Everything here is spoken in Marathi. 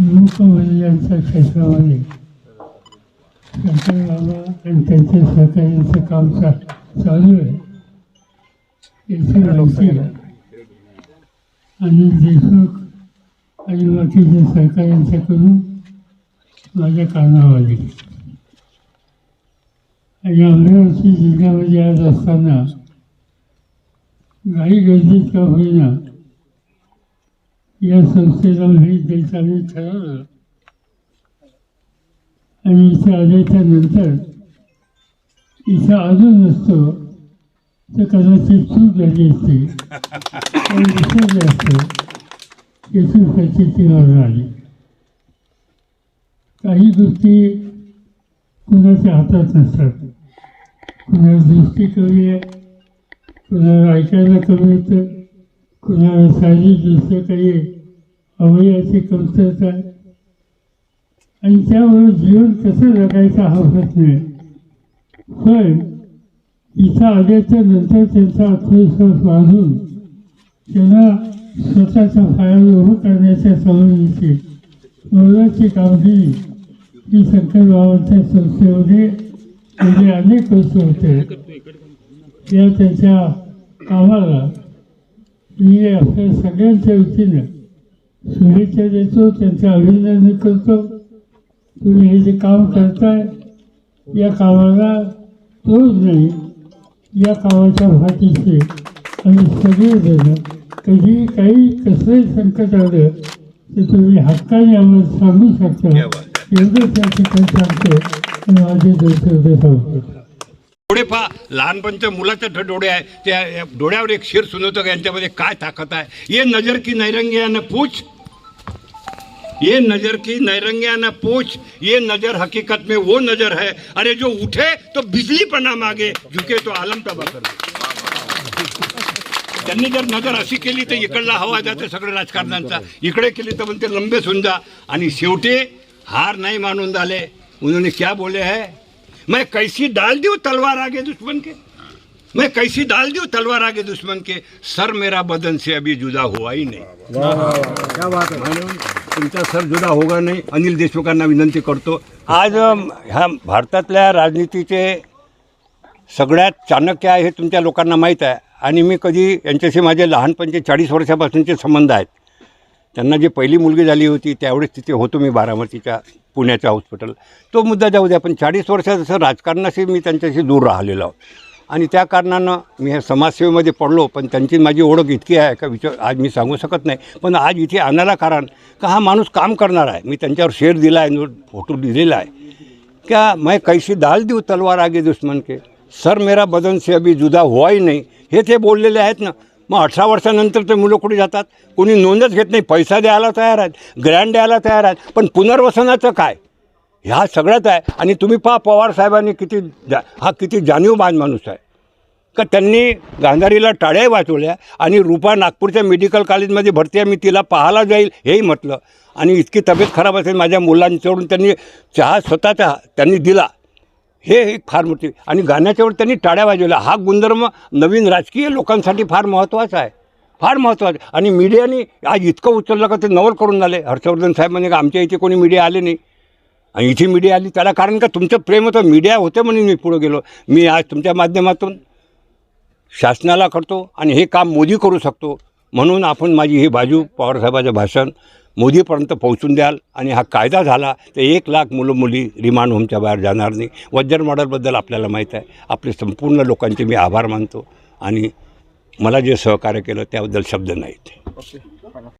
मुकवल्यांच्या क्षेत्रामध्ये शंकर आणि त्यांच्या सहकार्याचं काम चालू आहे. याची आणि देशमुख आणि बाकीच्या सहकार्यांच्याकडून माझ्या कानावर आली. आणि अमरावती जिल्ह्यामध्ये आज असताना गाई गर्दीत का होईना या संस्थेला भेट द्यायचं आम्ही ठरवलं आणि इथे आल्याच्यानंतर इथं आलो नसतो तर कदाचित चूक झाली असते पण विसरले असतो याची प्रचिती मला आली काही गोष्टी कुणाच्या हातात नसतात. कुणाला दृष्टी कमी आहे कुणाला ऐकायला कमी येतं कुणाला शारीरिकदृष्ट्या काही अवयवाची कमतरता आहे. आणि त्यामुळे जीवन कसं जगायचं हा प्रश्न आहे. पण इथं आल्याच्यानंतर त्यांचा आत्मविश्वास वाढून त्यांना स्वतःचा फायदा उभं करण्याच्या सवयीची मोलाची कामगिरी ही शंकर बाबांच्या संस्थेमध्ये म्हणजे अनेक वर्ष होते. या त्यांच्या कामाला मी आपल्या सगळ्यांच्या वतीनं शुभेच्छा देतो त्यांचं अभिनंदन करतो. तुम्ही हे जे काम करताय या कामाला तोच नाही या कामाच्या पाठीशी आणि सगळेजण कधी काही कसलंही संकट आलं तर तुम्ही हक्काने आम्हाला सांगू शकता. एवढं त्या ठिकाणी सांगतो सांगतो डोळे पहा लहानपणच्या मुलाचे डोळे आहे. त्या डोळ्यावर एक शिर सुनवतो का यांच्यामध्ये काय ताकद आहे? ये नजर की नैरंग्यानं पूछ. ये नजर की नैरंग्यानं पूछ. ये नजर हकीकत में वो नजर है. अरे जो उठे तो बिजली पना मागे. झुके तो आलम तबा कर त्यांनी जर नजर अशी केली तर इकडला हवा जाते सगळं राजकारण्यांचा. इकडे केली तर म्हणते लंबे सुंजा आणि शेवटी हार नाही मानून झाले उन्होंने क्या बोले है? मैं कैसी डाल दूं तलवार आगे दुश्मन के? मैं कैसी डाल दूं तलवार आगे दुश्मन के? सर मेरा बदन से अभी जुदा हुआ ही नहीं। क्या बात है तुमचा सर जुदा होगा नाही? अनिल देशमुखांना विनंती करतो। आज अम, ह्या भारतातल्या राजनीतीचे सगळ्यात चाणक्य आहे हे तुमच्या लोकांना माहीत आहे. आणि मी कधी यांच्याशी माझे लहानपणचे चाळीस वर्षापासूनचे संबंध आहेत. त्यांना जी पहिली मुलगी झाली होती त्यावेळेस तिथे होतो मी बारामतीच्या पुण्याच्या हॉस्पिटल तो मुद्दा जाऊ द्या पण चाळीस वर्षात असं राजकारणाशी मी त्यांच्याशी दूर राहिलेलो आहोत. आणि त्या कारणानं मी हे समाजसेवेमध्ये पडलो पण त्यांची माझी ओळख इतकी आहे का विचार आज मी सांगू शकत नाही. पण आज इथे आणायला कारण का हा माणूस काम करणार आहे. मी त्यांच्यावर शेअर दिला आहे फोटो दिलेला आहे. क्या मैं कैसी दाल देऊ तलवार आगे दुश्मन के? सर मेरा बदन से अभी जुदा हुआ ही नाही. हे ते बोललेले आहेत ना. मग अठरा वर्षानंतर ते मुलं कुठे जातात? कोणी नोंदच घेत नाही. पैसा द्यायला तयार आहेत ग्रँड द्यायला तयार आहेत. पण पुनर्वसनाचं काय? ह्या सगळ्यात आहे. आणि तुम्ही पहा पवार साहेबांनी किती जा हा किती जाणीवबान माणूस आहे. का त्यांनी गांधारीला टाळ्या वाचवल्या आणि रुपा नागपूरच्या मेडिकल कॉलेजमध्ये भरती आहे मी तिला पाहायला जाईल हेही म्हटलं. आणि इतकी तब्येत खराब असेल माझ्या मुलांच्याकडून त्यांनी चहा स्वतःचा त्यांनी दिला. हे एक फार मोठी आणि गाण्याच्यावर त्यांनी टाळ्या वाजवल्या. हा गुणधर्म नवीन राजकीय लोकांसाठी फार महत्त्वाचा आहे. फार महत्त्वाचं आणि मीडियाने आज इतकं उचललं का ते नवल करून झाले. हर्षवर्धन साहेब म्हणजे का आमच्या इथे कोणी मीडिया आले नाही. आणि इथे मीडिया आली त्याला कारण का तुमचं प्रेम होतं? मीडिया होतं म्हणून मी पुढं गेलो. मी आज तुमच्या माध्यमातून शासनाला करतो आणि हे काम मोदी करू शकतो. म्हणून आपण माझी ही बाजू पवारसाहेबाचं भाषण मोदीपर्यंत पोहोचून द्याल आणि हा कायदा झाला तर एक लाख मुलं मुली रिमांड होमच्या बाहेर जाणार नाही. वज्र मॉडेलबद्दल आपल्याला माहीत आहे. आपले संपूर्ण लोकांचे मी आभार मानतो आणि मला जे सहकार्य केलं त्याबद्दल शब्द नाहीत.